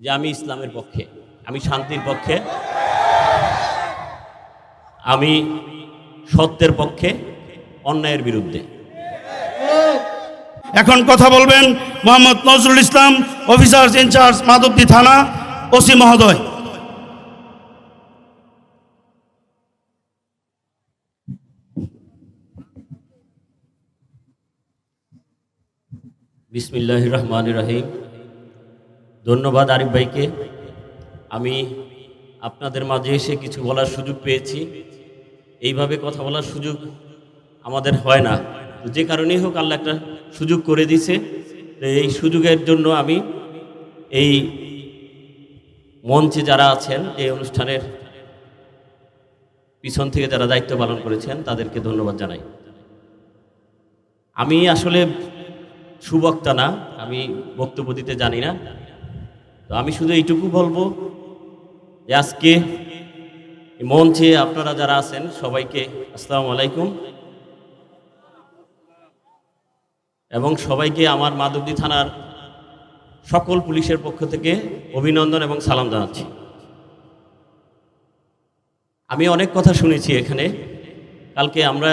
যে আমি ইসলামের পক্ষে আমি শান্তির পক্ষে আমি সত্যের পক্ষে অন্যায়ের বিরুদ্ধে। এখন কথা বলবেন Mohammad Nazrul Islam officer in charge Madhabdi থানা ওসি মহোদয়। বিসমিল্লাহ রহমান রহিম। ধন্যবাদ আরিফ ভাইকে। আমি আপনাদের মাঝে এসে কিছু বলার সুযোগ পেয়েছি। এইভাবে কথা বলার সুযোগ আমাদের হয় না। যে কারণেই হোক আল্লাহ একটা সুযোগ করে দিছে এই সুযোগের জন্য আমি এই মঞ্চে যারা আছেন, এই অনুষ্ঠানের পিছন থেকে যারা দায়িত্ব পালন করেছেন, তাদেরকে ধন্যবাদ জানাই। আমি আসলে সুবক্তা না, আমি বক্তব্য দিতে জানি না। তো আমি শুধু এইটুকু বলব যে আজকে মঞ্চে আপনারা যারা আছেন, সবাইকে আসসালামু আলাইকুম। এবং সবাইকে আমার মাধবদী থানার সকল পুলিশের পক্ষ থেকে অভিনন্দন এবং সালাম জানাচ্ছি। আমি অনেক কথা শুনেছি এখানে। কালকে আমরা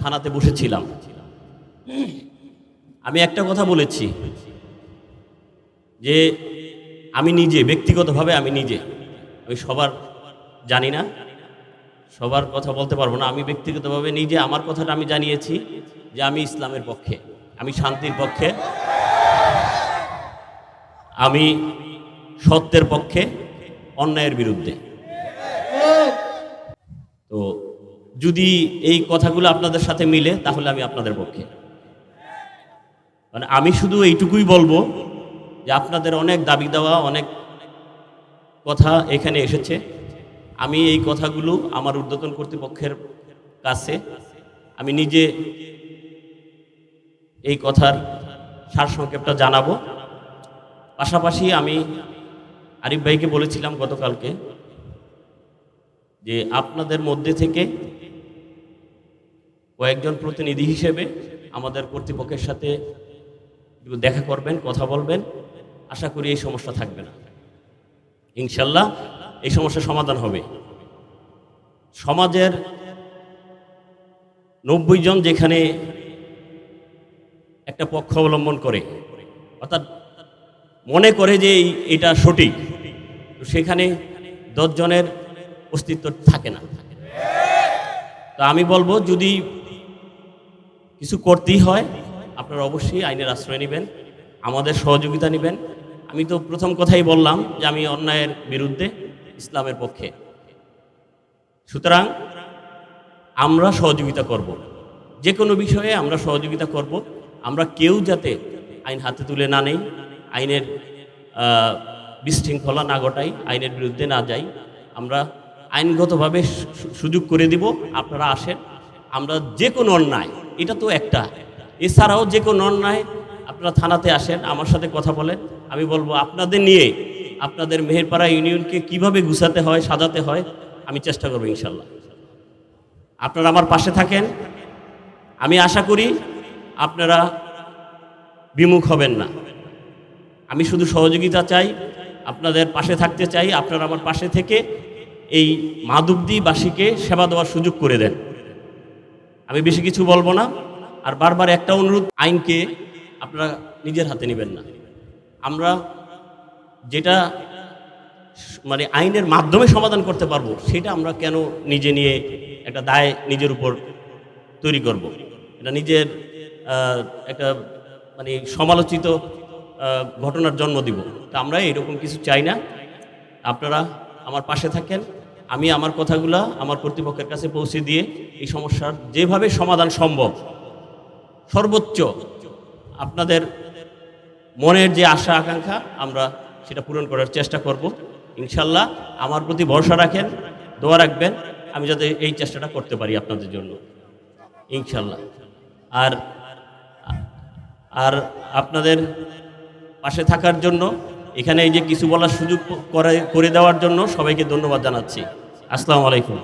থানাতে বসেছিলাম। আমি একটা কথা বলেছি যে আমি নিজে, ব্যক্তিগতভাবে আমি নিজে। আমি সবার, জানি না, সবার কথা বলতে পারব না। আমি ব্যক্তিগতভাবে নিজে, আমার কথাটা আমি জানিয়েছি যে আমি ইসলামের পক্ষে, আমি শান্তির পক্ষে, আমি সত্যের পক্ষে, অন্যায়ের বিরুদ্ধে। তো যদি এই কথাগুলো আপনাদের সাথে মিলে, তাহলে আমি আপনাদের পক্ষে। মানে আমি শুধু এইটুকুই বলব যে আপনাদের অনেক দাবি দেওয়া, অনেক কথা এখানে এসেছে। আমি এই কথাগুলো আমার ঊর্ধ্বতন কর্তৃপক্ষের কাছে, আমি নিজে এই কথার সারসংক্ষেপটা জানাব। পাশাপাশি আমি আরিফ ভাইকে বলেছিলাম গতকালকে যে আপনাদের মধ্যে থেকে কয়েকজন প্রতিনিধি হিসেবে আমাদের কর্তৃপক্ষের সাথে দেখা করবেন, কথা বলবেন। আশা করি এই সমস্যা থাকবে না। ইনশাল্লাহ এই সমস্যার সমাধান হবে। সমাজের নব্বই জন যেখানে একটা পক্ষ অবলম্বন করে, অর্থাৎ মনে করে যে এটা সঠিক সেখানে দশজনের অস্তিত্ব থাকে না। তো আমি বলব, যদি কিছু করতেই হয়, আপনারা অবশ্যই আইনের আশ্রয় নেবেন। আমাদের সহযোগিতা নেবেন। আমি তো প্রথম কথাই বললাম যে আমি অন্যায়ের বিরুদ্ধে ইসলামের পক্ষে। সুতরাং আমরা সহযোগিতা করব। যে কোনো বিষয়ে আমরা সহযোগিতা করব। আমরা কেউ যাতে আইন হাতে তুলে না নেই, আইনের বিশৃঙ্খলা না ঘটাই, আইনের বিরুদ্ধে না যাই, আমরা আইনগতভাবে সুযোগ করে দিব। আপনারা আসেন। আমরা যে কোনো অন্যায়, এটা তো একটা। এছাড়াও যে কোনো অন্যায় আপনারা থানাতে আসেন, আমার সাথে কথা বলেন। আমি বলব, আপনাদের নিয়ে আপনাদের মেহেরপাড়া ইউনিয়নকে কীভাবে গুছাতে হয়, সাজাতে হয়, আমি চেষ্টা করব ইনশাল্লাহ। আপনারা আমার পাশে থাকেন। আমি আশা করি আপনারা বিমুখ হবেন না। আমি শুধু সহযোগিতা চাই, আপনাদের পাশে থাকতে চাই, আপনারা আমার পাশে থেকে এই মাধবদীবাসীকে সেবা দেওয়ার সুযোগ করে দেন। আমি বেশি কিছু বলব না, আর বারবার একটা অনুরোধ, আইনকে আপনারা নিজের হাতে নেবেন না। আমরা যেটা মানে আইনের মাধ্যমে সমাধান করতে পারব, সেটা আমরা কেন নিজে নিয়ে একটা দায় নিজের উপর তৈরি করব। এটা নিজের একটা মানে সমালোচিত ঘটনার জন্ম দিব। তা আমরা এরকম কিছু চাই না। আপনারা আমার পাশে থাকেন। আমি আমার কথাগুলা আমার কর্তৃপক্ষের কাছে পৌঁছে দিয়ে এই সমস্যার যেভাবে সমাধান সম্ভব, সর্বোচ্চ আপনাদের মনের যে আশা, আকাঙ্ক্ষা, আমরা সেটা পূরণ করার চেষ্টা করব। ইনশাল্লাহ আমার প্রতি ভরসা রাখেন, দোয়া রাখবেন, আমি যাতে এই চেষ্টাটা করতে পারি আপনাদের জন্য। ইনশাল্লাহ আর আর আপনাদের পাশে থাকার জন্য, এখানে এই যে কিছু বলার সুযোগ করে করে দেওয়ার জন্য সবাইকে ধন্যবাদ জানাচ্ছি। আসসালামু আলাইকুম।